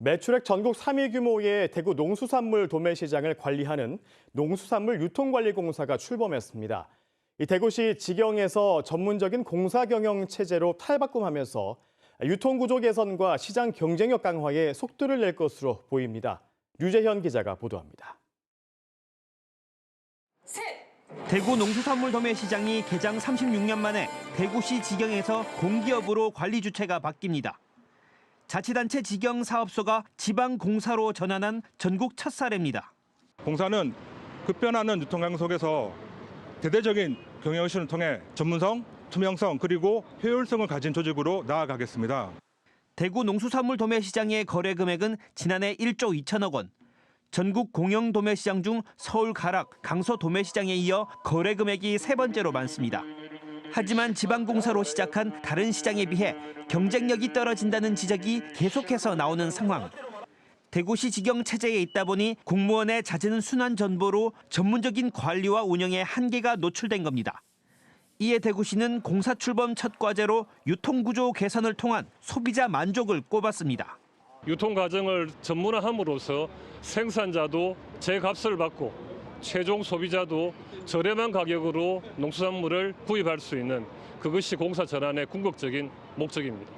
매출액 전국 3위 규모의 대구 농수산물 도매 시장을 관리하는 농수산물 유통관리공사가 출범했습니다. 이 대구시 지경에서 전문적인 공사 경영 체제로 탈바꿈하면서 유통구조 개선과 시장 경쟁력 강화에 속도를 낼 것으로 보입니다. 류재현 기자가 보도합니다. 대구 농수산물 도매 시장이 개장 36년 만에 대구시 지경에서 공기업으로 관리 주체가 바뀝니다. 자치단체 지경 사업소가 지방공사로 전환한 전국 첫 사례입니다. 공사는 급변하는 유통강 속에서 대대적인 경영실을 통해 전문성, 투명성 그리고 효율성을 가진 조직으로 나아가겠습니다. 대구 농수산물 도매시장의 거래 금액은 지난해 1조 2천억 원. 전국 공영 도매시장 중 서울 가락, 강서 도매시장에 이어 거래 금액이 세 번째로 많습니다. 하지만 지방공사로 시작한 다른 시장에 비해 경쟁력이 떨어진다는 지적이 계속해서 나오는 상황. 대구시 지경 체제에 있다 보니 공무원의 잦은 순환 전보로 전문적인 관리와 운영에 한계가 노출된 겁니다. 이에 대구시는 공사 출범 첫 과제로 유통구조 개선을 통한 소비자 만족을 꼽았습니다. 유통 과정을 전문화함으로써 생산자도 제 값을 받고 최종 소비자도 저렴한 가격으로 농수산물을 구입할 수 있는 그것이 공사 전환의 궁극적인 목적입니다.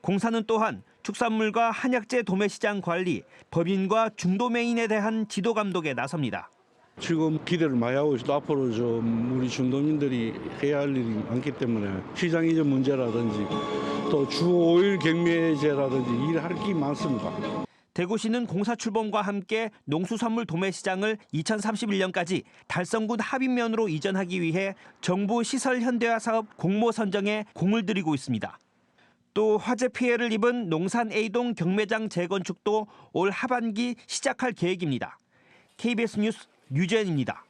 공사는 또한 축산물과 한약재 도매시장 관리, 법인과 중도매인에 대한 지도 감독에 나섭니다. 지금 기대를 많이 하고 있어도 앞으로 좀 우리 중도민들이 해야 할 일이 많기 때문에 시장 이전 문제라든지 또 주 5일 경매제라든지 일할 게 많습니다. 대구시는 공사 출범과 함께 농수산물 도매 시장을 2031년까지 달성군 합인면으로 이전하기 위해 정부 시설 현대화 사업 공모 선정에 공을 들이고 있습니다. 또 화재 피해를 입은 농산 A동 경매장 재건축도 올 하반기 시작할 계획입니다. KBS 뉴스 유재현입니다.